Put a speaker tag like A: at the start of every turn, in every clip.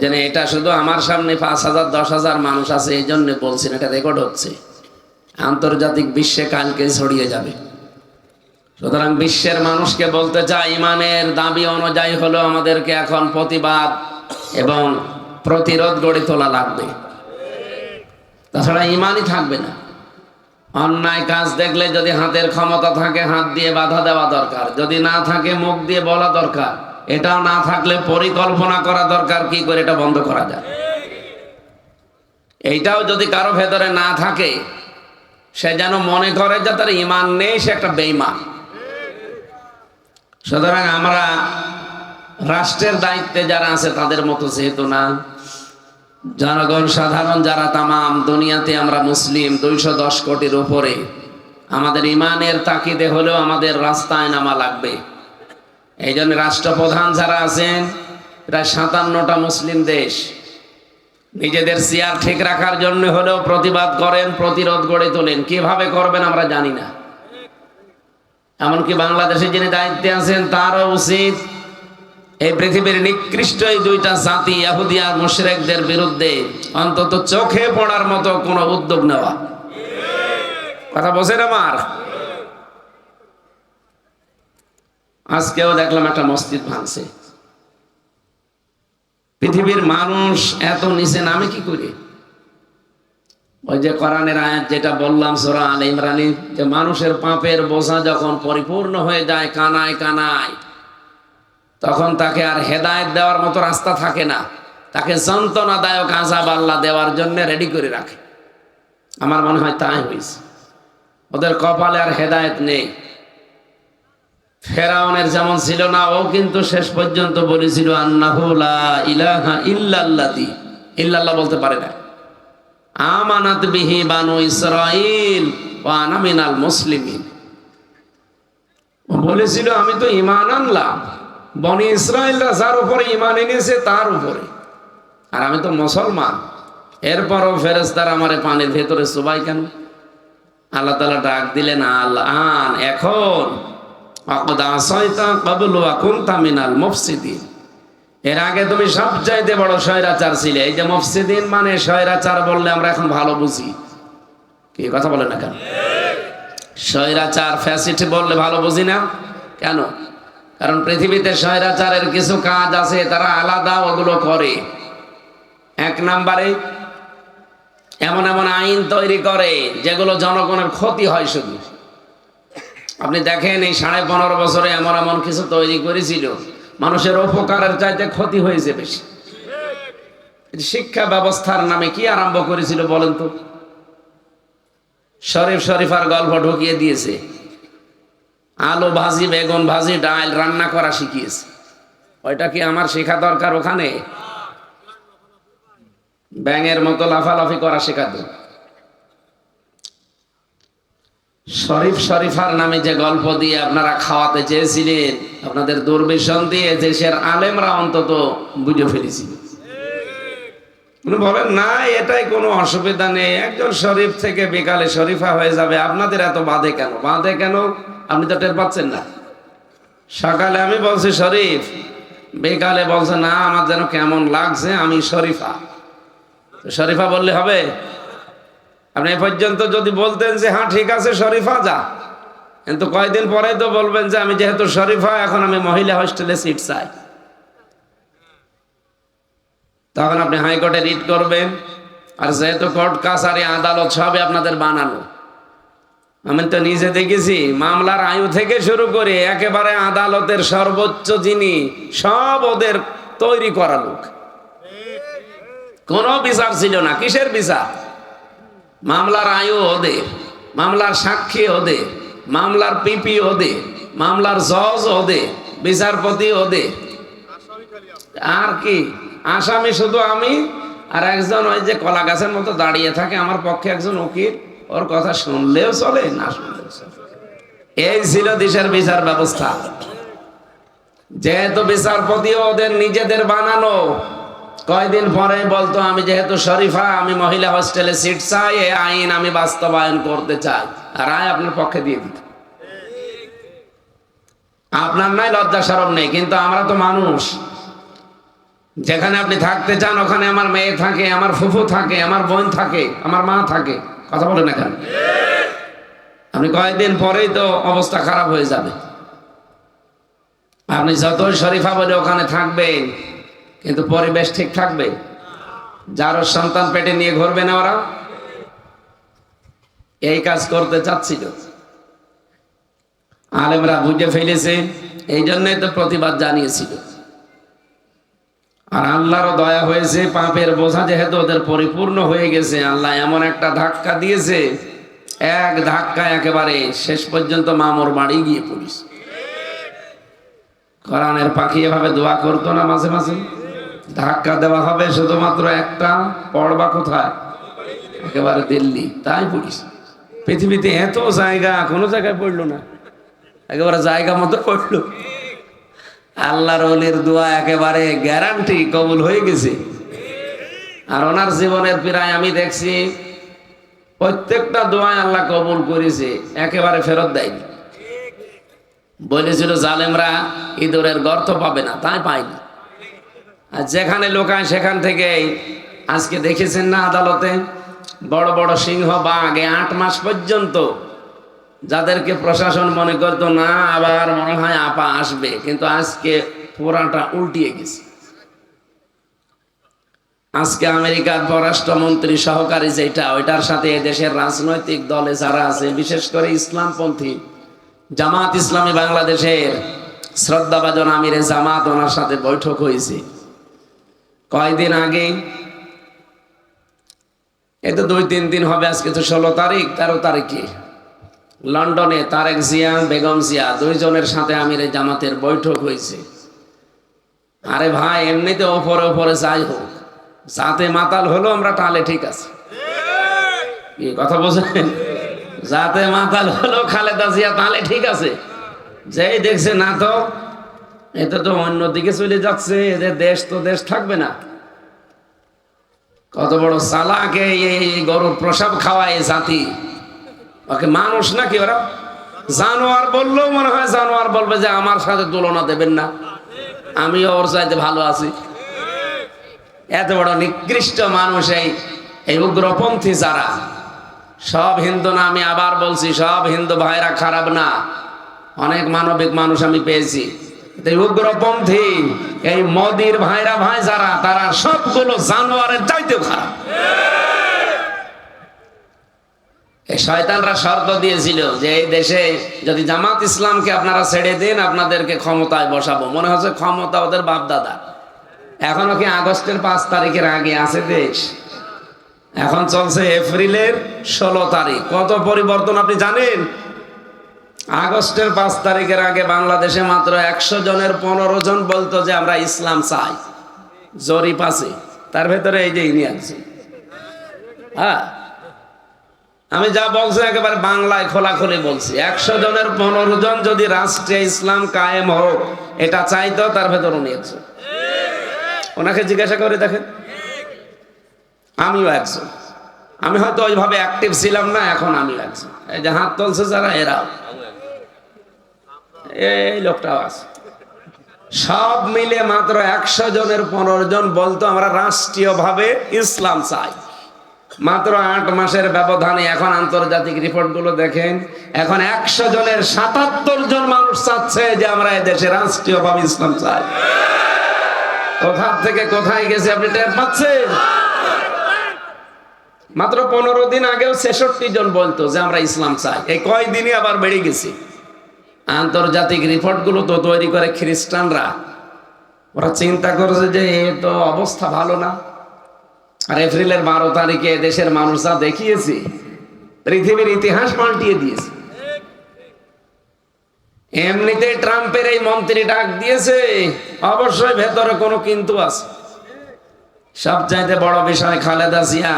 A: জন্য এটা শুধু আমার সামনে পাঁচ হাজার দশ হাজার মানুষ আছে এই জন্য বলছি না, এটা রেকর্ড হচ্ছে। আন্তর্জাতিক বিশ্বে কালকে ছড়িয়ে যাবে। সুতরাং বিশ্বের মানুষকে বলতে চাই ইমানের দাবি অনুযায়ী হলো আমাদেরকে এখন প্রতিবাদ এবং প্রতিরোধ গড়ে তোলা লাগবে। তাছাড়া ইমানই থাকবে না। অন্যায় কাজ দেখলে যদি হাতের ক্ষমতা থাকে হাত দিয়ে বাধা দেওয়া দরকার। যদি না থাকে মুখ দিয়ে বলা দরকার। এটাও না থাকলে পরিকল্পনা করা দরকার, কি করে এটা বন্ধ করা যায়? এইটাও যদি কারও ভেতরে না থাকে, সে যেন মনে করে যে তার ইমান নেই, সে একটা বেইমান সুতরাং আমরা রাষ্ট্রের দায়িত্বে যারা আছে, তাদের মতো যেহেতু না, জনগণ সাধারণ যারা, তামাম দুনিয়াতে আমরা মুসলিম, দুইশো দশ কোটির উপরে, আমাদের ইমানের তাকিদে হলেও আমাদের রাস্তায় নামা লাগবে। এই জন্য রাষ্ট্রপ্রধান যারা আছেন, প্রায় সাতান্নটা মুসলিম দেশ। নিজেদের চেয়ার ঠিক রাখার জন্য হলেও প্রতিবাদ করেন, প্রতিরোধ গড়ে তোলেন। কীভাবে করবেন আমরা জানি না। এমনকি বাংলাদেশে যিনি দায়িত্বে আছেন, তারও উচিত এই পৃথিবীর নিকৃষ্ট এই দুইটা জাতি আর মুশরিকদের বিরুদ্ধে অন্তত চোখে পড়ার মতো কোনো উদ্যোগ নেওয়া। কথা বোঝেন আমার? আজকেও দেখলাম একটা মসজিদ ভাঙছে। পৃথিবীর মানুষ এত নিচে নামে কি করে? ওই যে কোরআনের আয়াত যেটা বললাম, সোরা আল ইমরানি, যে মানুষের পাপের বোঝা যখন পরিপূর্ণ হয়ে যায় কানায় কানায়, তখন তাকে আর হেদায়েত দেওয়ার মতো রাস্তা থাকে না। তাকে যন্ত্রণাদায়ক আজাব আল্লাহ দেওয়ার জন্য রেডি করে রাখে। আমার মনে হয় তাই হয়েছে। ওদের কপালে আর হেদায়েত নেই। ফেরাউনের যেমন ছিল না, ও কিন্তু শেষ পর্যন্ত বলেছিল, আন্নাহু ইলাহা ইল্লাল্লাহি বলতে পারে না। আমানাত বিহি বানু ইসরাইল ওয়া আনা মিনাল মুসলিমিন। বলেছিল, আমি তো ঈমান আনলাম। বনি ইসরায়েলরা যার উপরে ঈমান এনেছে, তার উপরে। আর আমি তো মুসলমান। এরপরও ফেরেস্তার আমার পানির ভেতরে সবাই কেন? আল্লাহ তালা ডাক দিলেন এর আগে তুমি সবচাইতে বড় স্বৈরাচার ছিলে। এই যে মুফসিদিন মানে স্বৈরাচার বললে আমরা এখন ভালো বুঝি। কি কথা বলে না কেন? স্বৈরাচার ফ্যাসিটি বললে ভালো বুঝি না? কেন? কারণ পৃথিবীতে স্বৈরাচারের কিছু কাজ আছে, তারা আলাদা ওগুলো করে। এক নাম্বারে, এমন এমন আইন তৈরি করে, যেগুলো জনগণের ক্ষতি হয় শুধু। আপনি দেখেন এই সাড়ে পনেরো বছরে এমন এমন কিছু তৈরি করেছিল, মানুষের উপকারের চাইতে ক্ষতি হয়েছে বেশি। শিক্ষা ব্যবস্থার নামে কি আরম্ভ করেছিল বলেন তো? শরীফ শরীফার গল্প ঢুকিয়ে দিয়েছে। আলু ভাজি, বেগুন ভাজি, ডাল রান্না করা শিখিয়েছে। ওইটা কি আমার শেখা দরকার ওখানে? ব্যাঙের মতো লাফালাফি করা শেখাতো। শরীফ শরীফার নামে যে গল্প দিয়ে আপনারা খাওয়াতে চেয়েছিলেন, আপনাদের দুর্বিষণ দিয়ে দেশের আলেমরা অন্তত বুঝে ফেলেছিল। উনি বলেন, না, এটাই কোনো অসুবিধা নেই। একজন শরীফ থেকে বিকালে শরীফা হয়ে যাবে। আপনাদের এত বাঁধে কেন? বাঁধে কেন? আপনি তো টের পাচ্ছেন না। সকালে আমি বলছি, শরীফ, বিকালে বলছে, না, আমার যেন কেমন লাগছে, আমি শরীফা। শরীফা বললে, হবে? আপনি এ পর্যন্ত যদি বলতেন যে হ্যাঁ ঠিক আছে, শরীফা, যা। কিন্তু কয়দিন পরে তো বলবেন যে, আমি যেহেতু শরীফা, এখন আমি মহিলা হোস্টেলে সিট চাই। তখন আপনি হাইকোর্টে রিট করবেন। আর যেহেতু কোর্ট কাছারি আদালত সবই আপনাদের বানানো আমি তো নিজে দেখেছি, মামলার আয়ু থেকে শুরু করে একেবারে আদালতের সর্বোচ্চ যিনি, সব ওদের তৈরি করা লোক। কোনো বিচার ছিল না। কিসের বিচার? মামলার আয়ু ওদের মামলার সাক্ষী ওদের মামলার পিপি ওদের মামলার জজ ওদের বিচারপতি ওদের আর কি? আসামি শুধু আমি আর একজন ওই যে কলা গাছের মতো দাঁড়িয়ে থাকে, আমার পক্ষে একজন উকিল। ওর কথা শুনলেও চলে, না শুনলেও এই ছিল দেশের বিচার ব্যবস্থা। যেহেতু বিচারপতি ওদের নিজেদের বানানো কয়দিন পরে বলতো, আমি যেহেতু শরীফা, আমি মহিলা হোস্টেলে সিট চাই এই আইন আমি বাস্তবায়ন করতে চাই। আর আয় আপনার পক্ষে দিয়ে দিত। আপনার নাই লজ্জা সরম নেই, কিন্তু আমরা তো মানুষ। যেখানে আপনি থাকতে চান, ওখানে আমার মেয়ে থাকে, আমার ফুফু থাকে, আমার বোন থাকে, আমার মা থাকে। কথা বলে না কেন? আপনি কয়েকদিন পরেই তো অবস্থা খারাপ হয়ে যাবে। আপনি যতই শরীফা বলে ওখানে থাকবেন কিন্তু পরিবেশ ঠিক থাকবে? যার সন্তান পেটে নিয়ে ঘুরবে না ওরা? এই কাজ করতে চাচ্ছিল। আলেমরা বুঝে ফেলেছে এই জন্যই তো প্রতিবাদ জানিয়েছিল। আর আল্লাহরও দয়া হয়েছে, পাপের বোঝা যেহেতু ওদের পরিপূর্ণ হয়ে গেছে, আল্লাহ এমন একটা ধাক্কা দিয়েছে, এক ধাক্কা একেবারে শেষ পর্যন্ত মামুর বাড়ি গিয়ে পড়িস কোরআনের পাখি এভাবে দোয়া করতো না মাঝে মাঝে? ধাক্কা দেওয়া হবে শুধুমাত্র একটা, পড়বা কোথায়? একেবারে দিল্লি, তাই পড়িস পৃথিবীতে এত জায়গা, কোনো জায়গায় পড়ল না। একেবারে জায়গা মতো পড়ল। আল্লাহর অলির দোয়া একেবারে গ্যারান্টি কবুল হয়ে গেছে। আর ওনার জীবনের প্রায় আমি দেখছি, প্রত্যেকটা দোয়ায় আল্লাহ কবুল করেছে, একেবারে ফেরত দেয়নি। বলেছিল জালেমরা ইঁদুরের গর্ত পাবে না, তাই পায়নি। আর যেখানে লোকায় সেখান থেকে আজকে দেখেছেন না আদালতে? বড় বড় সিংহ বাঘ আট মাস পর্যন্ত যাদেরকে প্রশাসন মনে করতো, না, আবার মনে হয় আপা আসবে। কিন্তু আজকে পুরাটা উল্টিয়ে গেছে। আজকে আমেরিকার পররাষ্ট্রমন্ত্রী সহকারী যেটা, ওইটার সাথে দেশের রাজনৈতিক দলে যারা আছে, বিশেষ করে ইসলামপন্থী, জামাত ইসলামী বাংলাদেশের শ্রদ্ধাভাজন আমিরে জামাত ওনার সাথে বৈঠক হয়েছে। কয়দিন আগে? এই তো দুই তিন দিন হবে, আজকে তো ষোলো তারিখ, তেরো তারিখে। লন্ডনে তারেক জিয়া, বেগম জিয়া, দুইজনের সাথে আমিরে জামাতের বৈঠক হয়েছে। আরে ভাই, এমনিতে ওপরে ওপরে যাই হোক। যাতে মাতাল হলো আমরা টালে ঠিক আছে। কথা বলছেন? যাতে মাতাল হলো খালেদা জিয়া তাহলে ঠিক আছে। যেই দেখছে না তো এটা তো অন্যদিকে চলে যাচ্ছে এদের দেশ তো দেশ থাকবে না। কত বড় সালাকে এই গরুর প্রসাব খাওয়ায় জাতি। ওকে মানুষ নাকি ওরা? জানোয়ার বললেও মনে হয় জানোয়ার বলবে যে আমার সাথে তুলনা দেবেন না। আমিও ওর চাইতে ভালো আছি। এত বড় নিকৃষ্ট মানুষ এই এই উগ্রপন্থী যারা। সব হিন্দু না, আমি আবার বলছি, সব হিন্দু ভাইরা খারাপ না। অনেক মানবিক মানুষ আমি পেয়েছি। উগ্রপন্থী, এই মোদির ভাইরা ভাই যারা, তারা সবগুলো জানোয়ারের খারাপ শয়তানরা শর্ত দিয়েছিল যে এই দেশে যদি জামাত ইসলামকে আপনারা ছেড়ে দেন, আপনাদেরকে ক্ষমতায় বসাবো। মনে হচ্ছে ক্ষমতা ওদের বাপ দাদা এখনও কি আগস্টের পাঁচ তারিখের আগে আছে দেশ? এখন চলছে এপ্রিলের ষোলো তারিখ। কত পরিবর্তন আপনি জানেন? আগস্টের পাঁচ তারিখের আগে বাংলাদেশে মাত্র একশো জনের পনেরো জন বলতো যে আমরা ইসলাম চাই। জরিপ আছে। তার ভেতরে এই যে ইনি আছে। হ্যাঁ? আমি যা বলছি একেবারে বাংলায় খোলাখুলি বলছি। একশো জনের পনেরো জন যদি রাষ্ট্রে ইসলাম কায়েম হোক, এটা চাইতো, তার ভেতর উনি একজন ওনাকে জিজ্ঞাসা করে দেখেন। আমিও একজন। আমি হয়তো ওইভাবে অ্যাক্টিভ ছিলাম না, এখন আমি একজন। এই যে হাত তুলছে যারা, এরাও। এই লোকটাও আছে সব মিলে মাত্র একশো জনের পনেরো জন বলতো আমরা রাষ্ট্রীয়ভাবে ইসলাম চাই। মাত্র আট মাসের ব্যবধানে এখন আন্তর্জাতিক রিপোর্টগুলো দেখেন, এখন একশো জনের সাতাত্তর জন মানুষ চাচ্ছে যে আমরা এদেশে রাষ্ট্রীয়ভাবে ইসলাম চাই। কোথা থেকে কোথায় গেছে আপনি টের পাচ্ছেন? মাত্র পনেরো দিন আগেও ছেষট্টি জন বলতো যে আমরা ইসলাম চাই। এই কয়দিনই আবার বেড়ে গেছি? আন্তর্জাতিক রিপোর্টগুলো তো তৈরি করে খ্রিস্টানরা। ওরা চিন্তা করেছে যে এ তো অবস্থা ভালো না। আর এপ্রিলের বারো তারিখে দেশের মানুষরা দেখিয়েছে, পৃথিবীর ইতিহাস পাল্টিয়ে দিয়েছে। এমনিতে ট্রাম্পের এই মন্ত্রী ডাক দিয়েছে, অবশ্যই ভেতরে কোনো কিন্তু আছে। সবচাইতে বড় বিষয় খালেদা জিয়া,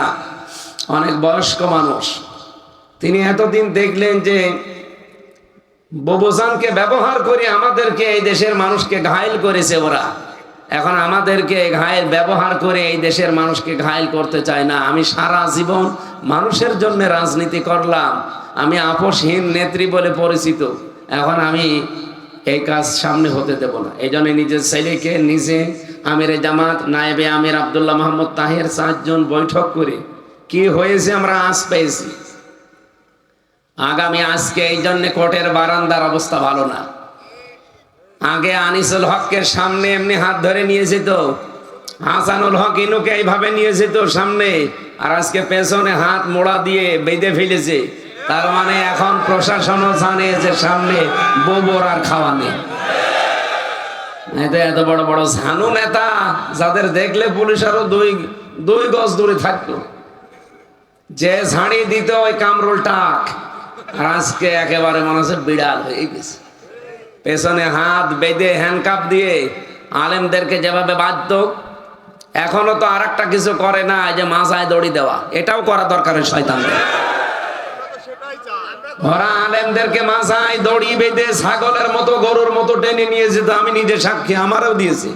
A: অনেক বয়স্ক মানুষ। তিনি এতদিন দেখলেন যে ববুজানকে ব্যবহার করে আমাদেরকে এই দেশের মানুষকে ঘায়েল করেছে ওরা। এখন আমাদেরকে ঘায়েল ব্যবহার করে এই দেশের মানুষকে ঘায়েল করতে চায় না। আমি সারা জীবন মানুষের জন্য রাজনীতি করলাম। আমি আপোষহীন নেত্রী বলে পরিচিত। এখন আমি এই কাজ সামনে হতে দেব না। এই জন্য নিজের ছেলেকে নিজে আমিরে জামাত, নায়েবে আমির আবদুল্লাহ মোহাম্মদ তাহের চারজন বৈঠক করে কি হয়েছে আমরা আজ পেয়েছি। আগামী আজকে এই জন্য কোর্টের বারান্দার অবস্থা ভালো না। আগে আনিসুল হকের সামনে এমনি হাত ধরে নিয়ে যেত। হাসানুল হক ইনুকে এইভাবে নিয়ে যেত সামনে। আর আজকে পেছনে হাত মোড়া দিয়ে বেঁধে ফেলেছে। তার মানে এখন প্রশাসনও জানে যে সামনে গোবর আর খাওয়া নেই। এত বড় বড় ঝানু নেতা যাদের দেখলে পুলিশ আরও দুই দুই গজ দূরে থাকতো। যে ঝাড়ি দিত ওই কামরুল টাক। আজকে একেবারে মনে হচ্ছে বিড়াল হয়ে গেছে। পেছনে হাত বেঁধে হ্যান্ডকাপ দিয়ে আলেমদেরকে যেভাবে বাধ্য এখনও তো আর একটা কিছু করে না যে মাথায় দড়ি দেওয়া। এটাও করা দরকার ওই শয়তানদের। ওরা আলেমদেরকে মাথায় দড়ি বেঁধে ছাগলের মতো, গরুর মতো টেনে নিয়ে যেত, আমি নিজে সাক্ষী, আমারও দিয়েছি।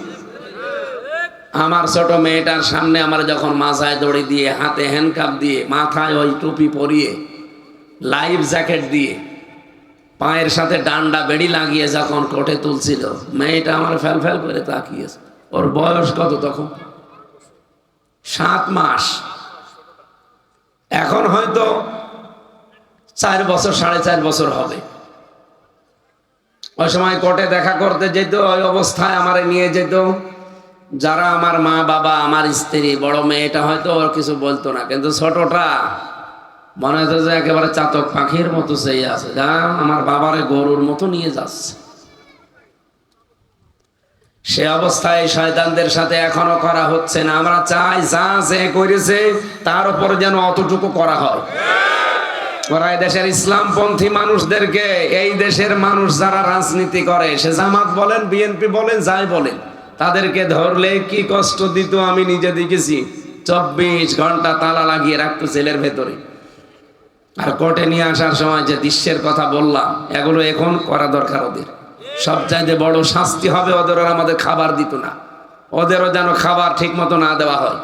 A: আমার ছোট মেয়েটার সামনে আমার যখন মাথায় দড়ি দিয়ে, হাতে হ্যান্ডকাপ দিয়ে, মাথায় ওই টুপি পরিয়ে লাইফ জ্যাকেট দিয়ে। পায়ের সাথে ডান্ডা বেড়ি লাগিয়ে যখন কোটে তুলছিল, মেয়েটা আমার ফেল ফেল করে তাকিয়েছে। ওর বয়স কত তখন? সাত মাস। এখন হয়তো চার বছর, সাড়ে চার বছর হবে। ওই সময় কোর্টে দেখা করতে যেত, ওই অবস্থায় আমারে নিয়ে যেত। যারা আমার মা বাবা, আমার স্ত্রী, বড় মেয়েটা হয়তো ওর কিছু বলতো না, কিন্তু ছোটটা মনে হতো যে একেবারে চাতক পাখির মতো সেই আছে। যা আমার বাবারে গরুর মতো নিয়ে যাচ্ছে। সে অবস্থায় শয়তানদের সাথে এখনও করা হচ্ছে না। আমরা চাই যা সে করেছে, তার উপর যেন অতটুকু করা হয়। ওরা দেশের ইসলামপন্থী মানুষদেরকে, এই দেশের মানুষ যারা রাজনীতি করে, সে জামাত বলেন বিএনপি বলেন, যাই বলেন, তাদেরকে ধরলে কি কষ্ট দিত আমি নিজে দেখেছি। চব্বিশ ঘণ্টা তালা লাগিয়ে রাখতো জেলের ভেতরে। আর কোর্টে নিয়ে আসার সময় যে দৃশ্যের কথা বললাম, এগুলো এখন করা দরকার ওদের। সব চাইতে বড় শাস্তি হবে ওদের আমাদের খাবার দিত না। ওদেরও যেন খাবার ঠিক মতো না দেওয়া হয়।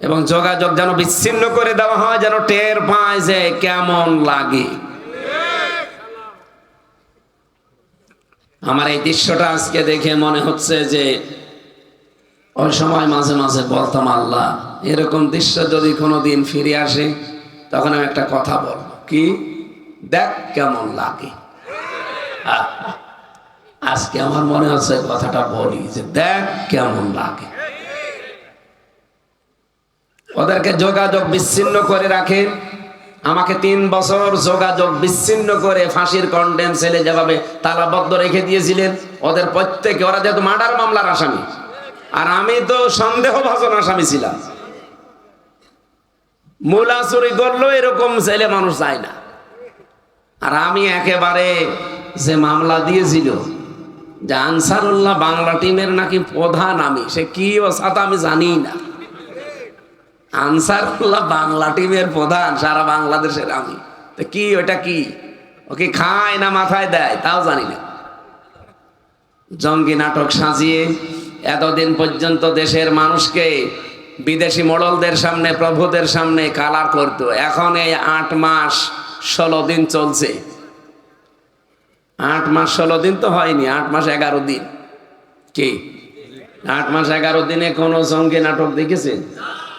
A: এবং যোগাযোগ যেন বিচ্ছিন্ন করে দেওয়া হয়, যেন টের পায় যে কেমন লাগে। আমার এই দৃশ্যটা আজকে দেখে মনে হচ্ছে যে, ওই সময় মাঝে মাঝে বলতাম, আল্লাহ, এরকম দৃশ্য যদি কোনোদিন ফিরে আসে তখন আমি একটা কথা বলব। কি? দেখ কেমন লাগে। আজকে আমার মনে হচ্ছে কথাটা বলি যে দেখ কেমন লাগে। ওদেরকে যোগাযোগ বিচ্ছিন্ন করে রাখে। আমাকে তিন বছর যোগাযোগ বিচ্ছিন্ন করে ফাঁসির কন্ডেম ছেলে যেভাবে তালাবদ্ধ রেখে দিয়েছিলেন, ওদের প্রত্যেকে, ওরা যেহেতু মার্ডার মামলার আসামি, আর আমি তো সন্দেহ সন্দেহভাজন আসামি ছিলাম। মূলা চুরি করল এরকম ছেলে মানুষ চায় না। আর আমি একেবারে যে মামলা দিয়েছিল, যে আনসারুল্লাহ বাংলা টিমের নাকি প্রধান আমি, সে কি সাথে আমি জানি না। আনসারুল্লাহ বাংলা টিমের প্রধান, সারা বাংলাদেশের আমি। তো কি, ওটা কি? ওকে খায় না মাথায় দেয়? তাও জানি না। জঙ্গি নাটক সাজিয়ে এতদিন পর্যন্ত দেশের মানুষকে বিদেশি মোড়লদের সামনে, প্রভুদের সামনে কালার করতো। এখন এই আট মাস ষোলো দিন চলছে। আট মাস ষোলো দিন তো হয়নি, আট মাস এগারো দিন। কি? আট মাস এগারো দিনে কোনো জঙ্গি নাটক দেখেছেন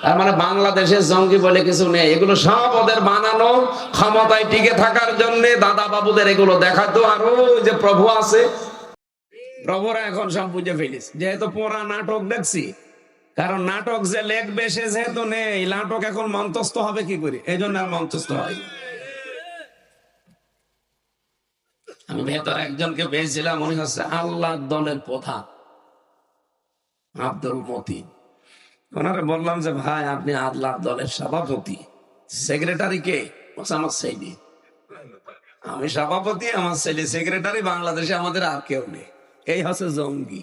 A: তার মানে বাংলাদেশের জঙ্গি বলে কিছু নেই। এগুলো সব ওদের বানানো ক্ষমতায় টিকে থাকার জন্য দাদা বাবুদের এগুলো দেখাতো। আর ওই যে প্রভু আছে, প্রভুরা এখন সব বুঝে ফেলিস যেহেতু পোড়া নাটক দেখছি কারণ নাটক যে লেখবে সে যেহেতু নেই, নাটক এখন মন্তস্থ হবে কি করে? এই জন্য আর মন্তস্থ হয় আমি ভেতর একজনকে পেয়েছিলাম মনে হচ্ছে আল্লাহ দলের প্রধান আব্দুল মতি। ওনারে বললাম যে, ভাই, আপনি আল্লাহ দলের সভাপতি। সেক্রেটারি কে? আমার ছেলে। আমি সভাপতি, আমার ছেলে। সেক্রেটারি, বাংলাদেশে আমাদের আর কেউ নেই। এই হচ্ছে জঙ্গি।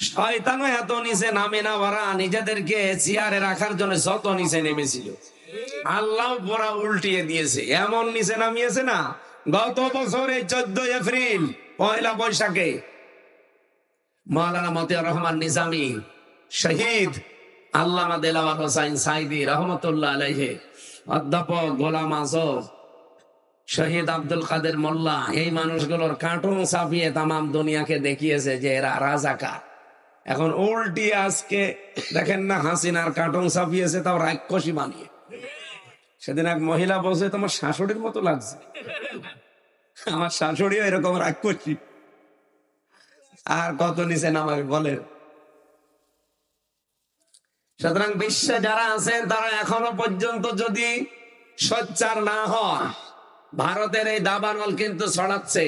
A: শয়তানও এত নিচে নামে না, ওরা নিজেদেরকে চেয়ারে রাখার জন্য যত নিচে নেমেছিল। আল্লাহ পড়া উল্টিয়ে দিয়েছে। এমন নিচে নামিয়েছে না, গত বছরে চোদ্দ এপ্রিল, পয়লা বৈশাখে। মাওলানা মতিউর রহমান নিজামী শহীদ আল্লামা দেলাওয়ার হোসাইন সাইদি রহমতুল্লাহ আলাইহে, অধ্যাপক গোলাম আজম, শহীদ আব্দুল কাদের মোল্লা, এই মানুষগুলোর কার্টুন ছাপিয়ে তামাম দুনিয়াকে দেখিয়েছে যে এরা রাজাকার। এখন উল্টি আজকে দেখেন না হাসিনার কার্টুন ছাপিয়েছে, তাও রাক্ষসী বানিয়ে। সেদিন এক মহিলা বলছে, তোমার শাশুড়ির মতো লাগছে। আমার শাশুড়িও এরকম রাক্ষসী। আর কত নিছেন আমাকে বলেন। সুতরাং বিশ্বে যারা আছেন, তারা এখনও পর্যন্ত যদি সোচ্চার না হয় ভারতের এই দাবানল কিন্তু ছড়াচ্ছে।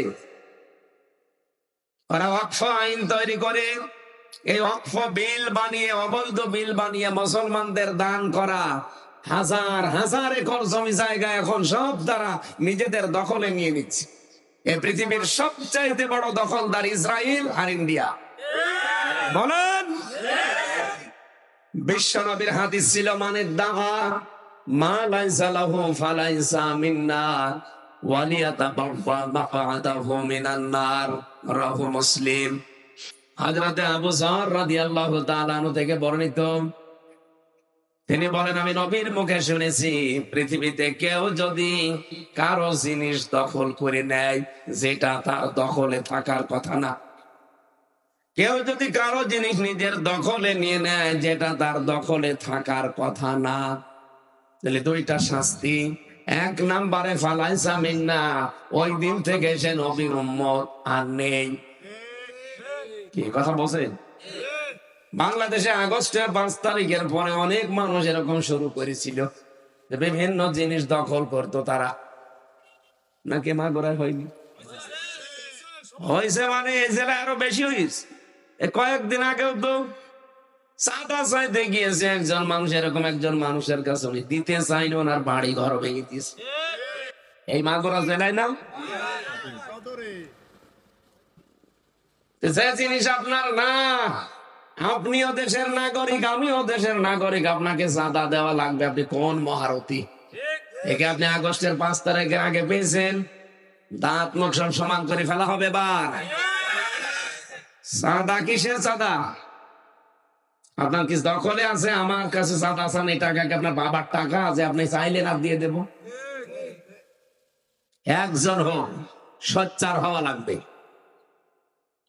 A: ওরা অক্ষ আইন তৈরি করে এই অক্ষ বিল বানিয়ে, অবৈধ বিল বানিয়ে মুসলমানদের দান করা। হাজার হাজার একর জমি জায়গা এখন সব তারা নিজেদের দখলে নিয়ে নিচ্ছে। এই পৃথিবীর সবচাইতে বড় দখলদার ইসরায়েল আর ইন্ডিয়া। বলেন বিশ্ব নবীর হাদিস ছিল মানে দাহা মা লাইসা লাহু ফালাইসা মিন্না ওয়ালিয়াতাবাওয়া মাকআদাহু মিনান নার রাহু মুসলিম। হযরতে আবু যর রাদিয়াল্লাহু তাআলা থেকে বর্ণিত। তিনি বলেন, আমি নবীর মুখে শুনেছি, পৃথিবীতে কেউ যদি কারও জিনিস দখল করে নেয়, যেটা তার দখলে থাকার কথা না। কেউ যদি কারও জিনিস নিজের দখলে নিয়ে নেয়, যেটা তার দখলে থাকার কথা না। তাহলে দুইটা শাস্তি। এক নাম্বারে, ফালাইসা মিন্না ওই দিন থেকে সে নবীর উম্মত আর নেই। কি কথা বলছেন? বাংলাদেশে আগস্টের পাঁচ তারিখের পরে অনেক মানুষ এরকম শুরু করেছিল বিভিন্ন জিনিস দখল করতো তারা। নাকি মা গোড়ায় হয়নি? হয়েছে মানে এই জেলায় আরও বেশি হয়েছে। কয়েকদিন আগেও তো চাঁদা চাইতে গিয়েছে একজন মানুষ, এরকম একজন মানুষের কাছে দিতে চাইল ওনার বাড়ি ঘর ভেঙে দিয়েছে। এই মাগুরা জেলায় না তো যে জিনিস আপনার না, আপনিও দেশের নাগরিক, আমিও দেশের নাগরিক, আপনাকে চাঁদা দেওয়া লাগবে। আপনি কোন মহারথী? একে আপনি আগস্টের পাঁচ তারিখের আগে পেয়েছেন। দাঁত সব সমান করে ফেলা হবে বার চাঁদা কিসের চাঁদা আপনার কি দখলে আছে? আমার কাছে চাঁদা আসান এই টাকা আপনার বাবার টাকা আছে, আপনি চাইলেন আর দিয়ে দেব। একজন হোক সোচ্চার হওয়া লাগবে।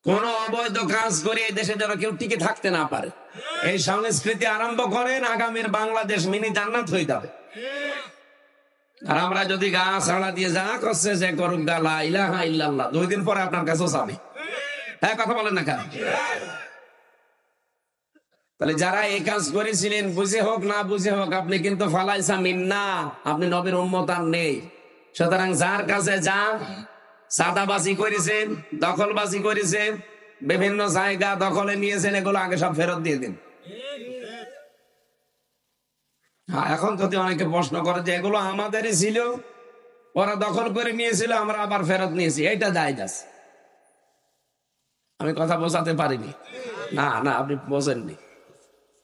A: কোন অবৈধ কাজ করে দেশে যেন কেউ টিকে থাকতে না পারে। এই সংস্কৃতি আরম্ভ করেন, আগামীর বাংলাদেশ মিনি জান্নাত হয়ে যাবে। আর আমরা যদি গা ছাড়া দিয়ে যা করছে যে করুক গালা ইলাহা ইল্লাল্লাহ। দুই দিন পরে আপনার কাছেও যাবে। হ্যাঁ কথা বলেন না কেন? তাহলে যারা এই কাজ করেছিলেন, বুঝে হোক, না বুঝে হোক, আপনি কিন্তু ফালাইসা মিন্না। আপনি নবীর উম্মত নেই। সুতরাং যার কাছে যা সাদাবাজি করেছেন দখলবাজি করেছেন বিভিন্ন জায়গা দখলে নিয়েছেন এগুলো আগে সব ফেরত দিয়ে দিন। হ্যাঁ, এখন যদি অনেকে প্রশ্ন করে যে এগুলো আমাদেরই ছিল ওরা দখল করে নিয়েছিল আমরা আবার ফেরত নিয়েছি এইটা দায় আছে। আমি কথা বোঝাতে পারিনি। না না আপনি বোঝেননি।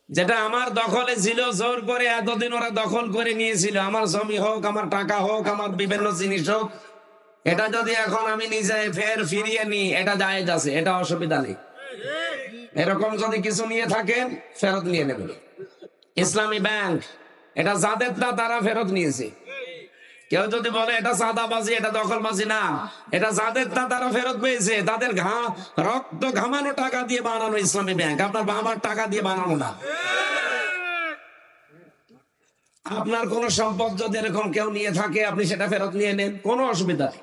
A: যেটা আমার দখলে ছিল জোর করে এতদিন ওরা দখল করে নিয়েছিল আমার জমি হোক আমার টাকা হোক আমার বিভিন্ন জিনিস হোক এটা যদি এখন আমি নিজে ফের ফিরিয়ে নিই, এটা জায়েজ আছে, এটা অসুবিধা নেই। এরকম যদি কিছু নিয়ে থাকেন, ফেরত নিয়ে নেবেন। ইসলামী ব্যাংক, এটা যাদের না, তারা ফেরত নিয়েছে। কেউ যদি বলে, এটা সাদাবাজি, এটা দখলবাজি, না। এটা যাদের তা তারা ফেরত পেয়েছে। তাদের ঘা, রক্ত ঘামানো টাকা দিয়ে বানানো ইসলামী ব্যাংক। আপনার বাবার টাকা দিয়ে বানানো না। আপনার কোন সম্পদ যদি এরকম কেউ নিয়ে থাকে, আপনি সেটা ফেরত নিয়ে নেন, কোনো অসুবিধা নেই।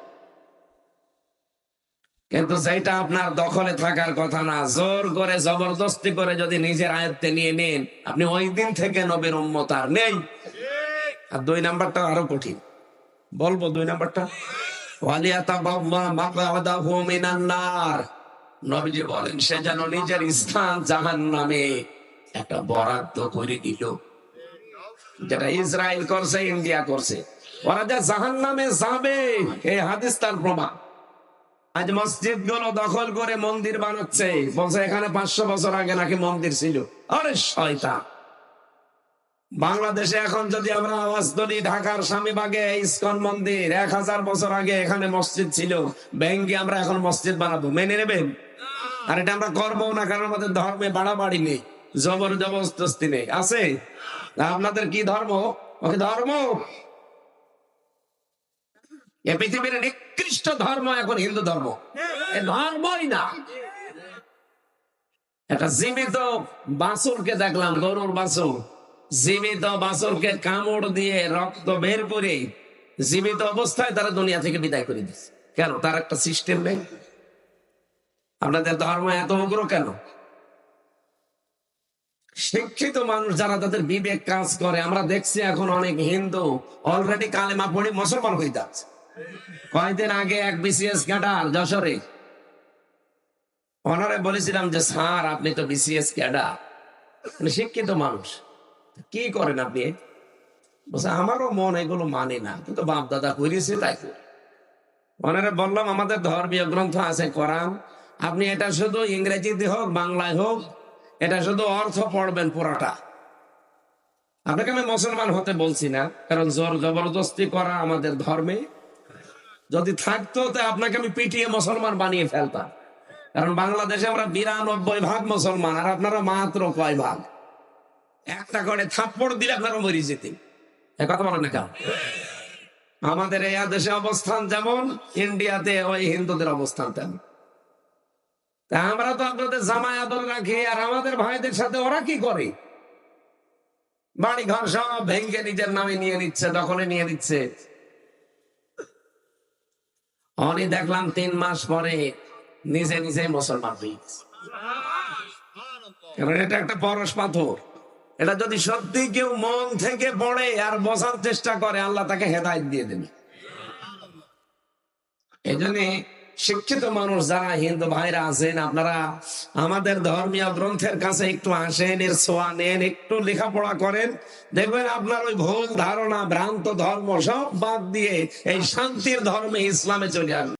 A: কিন্তু যেটা আপনার দখলে থাকার কথা না। জোর করে, জবরদস্তি করে যদি নিজের আয়ত্তে নিয়ে নেন, আপনি ওই দিন থেকে নবীর উম্মত আর নেই। আর দুই নাম্বারটা আরও কঠিন। বলব দুই নাম্বারটা? ইসরায়েল করছে, ইন্ডিয়া করছে। ওরা যে জাহান নামে যাবে, এই হাদিস তার প্রমাণ। আজ মসজিদগুলো দখল করে মন্দির বানাচ্ছে। বলছে, এখানে পাঁচশো বছর আগে নাকি মন্দির ছিল। আরে শয়তান। বাংলাদেশে এখন যদি আমরা আওয়াজ ধরি ঢাকার স্বামীবাগে ইস্কন মন্দির, এক হাজার বছর আগে এখানে মসজিদ ছিল। ব্যাংকে আমরা এখন মসজিদ বানাবো। মেনে নেবেন? আর এটা আমরা করব না, কারণ আমাদের ধর্মে বাড়াবাড়ি নেই। জবর জবরদস্তি নেই। আছে? আপনাদের কি ধর্ম? ওকে, ধর্ম? এ পৃথিবীর নিকৃষ্ট ধর্ম এখন হিন্দু ধর্ম। এ ধর্মই না। একটা জীবিত বাছুরকে দেখলাম, গরুর বাছুর জীবিত বাছুরকে কামড় দিয়ে রক্ত বের করে জীবিত অবস্থায় তারা দুনিয়া থেকে বিদায় করে দিচ্ছে কেন? তার একটা সিস্টেম নেই। আপনাদের ধর্ম এত উগ্র কেন? শিক্ষিত মানুষ যারা তাদের বিবেক কাজ করে, আমরা দেখছি এখন অনেক হিন্দু অলরেডি কালেমা পড়ে মুসলমান হয়ে যাচ্ছে। কয়েকদিন আগে এক বিসিএস ক্যাডার যশোরে। অনারে বলেছিলাম যে, স্যার, আপনি তো বিসিএস ক্যাডার। মানে শিক্ষিত মানুষ। কি করেন আপনি? আমারও মন এগুলো মানে না। কিন্তু বাপ দাদা করেছে তাই ওনারা বললাম, আমাদের ধর্মীয় গ্রন্থ আছে কোরআন। আপনি এটা শুধু ইংরেজিতে হোক, বাংলায় হোক, এটা শুধু অর্থ পড়বেন পুরাটা। আপনাকে আমি মুসলমান হতে বলছি না, কারণ জোর জবরদস্তি করা আমাদের ধর্মে। যদি থাকতো, তা আপনাকে আমি পিটিয়ে মুসলমান বানিয়ে ফেলতাম। কারণ বাংলাদেশে আমরা বিরানব্বই ভাগ মুসলমান, আর আপনারা মাত্র কয় ভাগ? একটা করে থাপ্পড় দিলে আপনারা মরি যেতেন। কথা বলেন না কেন? আমাদের এই দেশে অবস্থান যেমন, ইন্ডিয়াতে ওই হিন্দুদের অবস্থান তেমন। তা আমরা তো আপনাদের জামাই আদর রাখি, আর আমাদের ভাইদের সাথে ওরা কি করে? বাড়ি ঘর সব ভেঙ্গে নিজের নামে নিয়ে নিচ্ছে, দখলে নিয়ে নিচ্ছে। অনি দেখলাম তিন মাস পরে নিজে নিজে মুসলমান হয়ে গেছে। কারণ এটা একটা পরশ পাথর এটা যদি সত্যি কেউ মন থেকে পড়ে আর বসার চেষ্টা করে, আল্লাহ তাকে হেদায়ত দিয়ে দেবে এই শিক্ষিত মানুষ যারা, হিন্দু ভাইরা আছেন, আপনারা আমাদের ধর্মীয় গ্রন্থের কাছে একটু আসেন, এর সোয়া নেন, একটু লেখাপড়া করেন। দেখবেন আপনার ওই ভুল ধারণা, ভ্রান্ত ধর্ম সব বাদ দিয়ে এই শান্তির ধর্মে ইসলামে চলে আসবে।